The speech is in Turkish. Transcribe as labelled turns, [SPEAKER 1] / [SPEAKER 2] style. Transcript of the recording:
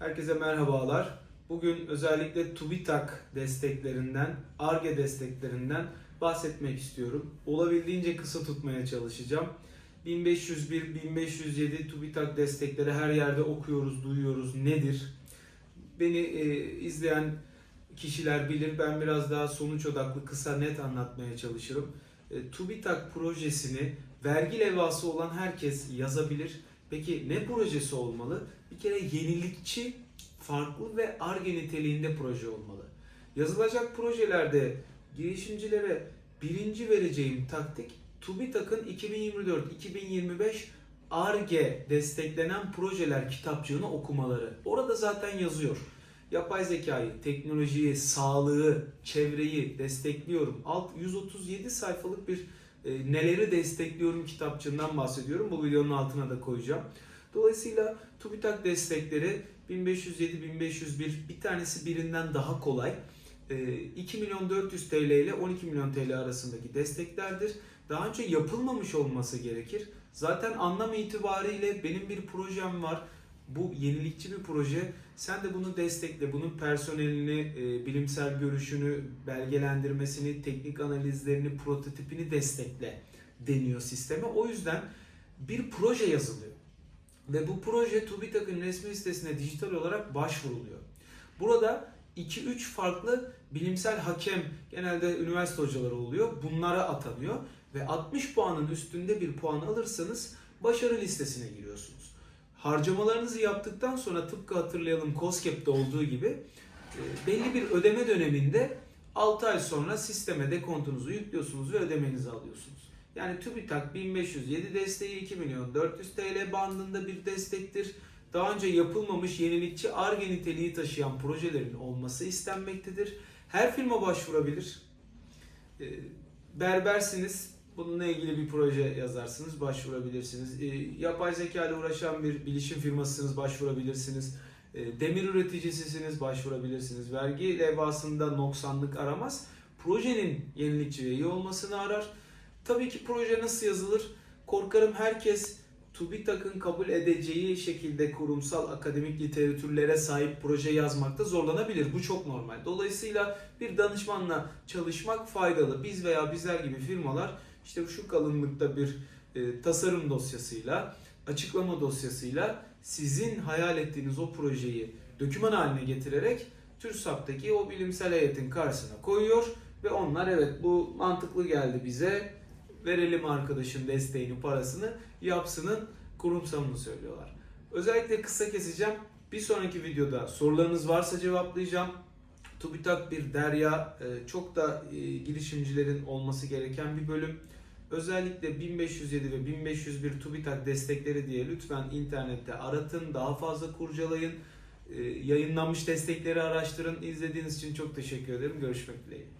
[SPEAKER 1] Herkese merhabalar. Bugün özellikle TÜBİTAK desteklerinden, ARGE desteklerinden bahsetmek istiyorum. Olabildiğince kısa tutmaya çalışacağım. 1501, 1507 TÜBİTAK destekleri her yerde okuyoruz, duyuyoruz. Nedir? Beni e, izleyen kişiler bilir. Ben biraz daha sonuç odaklı, kısa, net anlatmaya çalışırım. E, TÜBİTAK projesini vergi levhası olan herkes yazabilir. Peki ne projesi olmalı? Bir kere yenilikçi, farklı ve ARGE niteliğinde proje olmalı. Yazılacak projelerde girişimcilere birinci vereceğim taktik TÜBİTAK'ın 2024-2025 ARGE desteklenen projeler kitapçığını okumaları. Orada zaten yazıyor. Yapay zekayı, teknolojiyi, sağlığı, çevreyi destekliyorum. Alt 137 sayfalık bir e, neleri destekliyorum kitapçığından bahsediyorum. Bu videonun altına da koyacağım. Dolayısıyla TÜBİTAK destekleri 1507, 1501 bir tanesi birinden daha kolay. E, 2 milyon 400 TL ile 12 milyon TL arasındaki desteklerdir. Daha önce yapılmamış olması gerekir. Zaten anlam itibariyle benim bir projem var. Bu yenilikçi bir proje. Sen de bunu destekle. Bunun personelini, e, bilimsel görüşünü, belgelendirmesini, teknik analizlerini, prototipini destekle deniyor sisteme. O yüzden bir proje yazılıyor. Ve bu proje TÜBİTAK'ın resmi sitesine dijital olarak başvuruluyor. Burada 2-3 farklı bilimsel hakem, genelde üniversite hocaları oluyor. Bunlara atanıyor. Ve 60 puanın üstünde bir puan alırsanız başarı listesine giriyorsunuz. Harcamalarınızı yaptıktan sonra tıpkı hatırlayalım COSGAP'te olduğu gibi e, belli bir ödeme döneminde 6 ay sonra sisteme dekontunuzu yüklüyorsunuz ve ödemenizi alıyorsunuz. Yani TÜBİTAK 1507 desteği 2 milyon 400 TL bandında bir destektir. Daha önce yapılmamış yenilikçi ARGE niteliği taşıyan projelerin olması istenmektedir. Her firma başvurabilir. E, Berbersiniz, bununla ilgili bir proje yazarsınız, başvurabilirsiniz. E, yapay zeka ile uğraşan bir bilişim firmasısınız, başvurabilirsiniz. E, demir üreticisisiniz, başvurabilirsiniz. Vergi levhasında noksanlık aramaz. Projenin yenilikçi ve iyi olmasını arar. Tabii ki proje nasıl yazılır? Korkarım herkes TÜBİTAK'ın kabul edeceği şekilde kurumsal akademik literatürlere sahip proje yazmakta zorlanabilir. Bu çok normal. Dolayısıyla bir danışmanla çalışmak faydalı. Biz veya bizler gibi firmalar işte şu kalınlıkta bir e, tasarım dosyasıyla, açıklama dosyasıyla sizin hayal ettiğiniz o projeyi doküman haline getirerek TÜRSAP'taki o bilimsel heyetin karşısına koyuyor ve onlar evet bu mantıklı geldi bize verelim arkadaşın desteğini, parasını yapsının kurumsalını söylüyorlar. Özellikle kısa keseceğim. Bir sonraki videoda sorularınız varsa cevaplayacağım. TÜBİTAK bir derya, e, çok da e, girişimcilerin olması gereken bir bölüm. Özellikle 1507 ve 1501 TÜBİTAK destekleri diye lütfen internette aratın, daha fazla kurcalayın. E, Yayınlanmış destekleri araştırın. İzlediğiniz için çok teşekkür ederim. Görüşmek dileğiyle.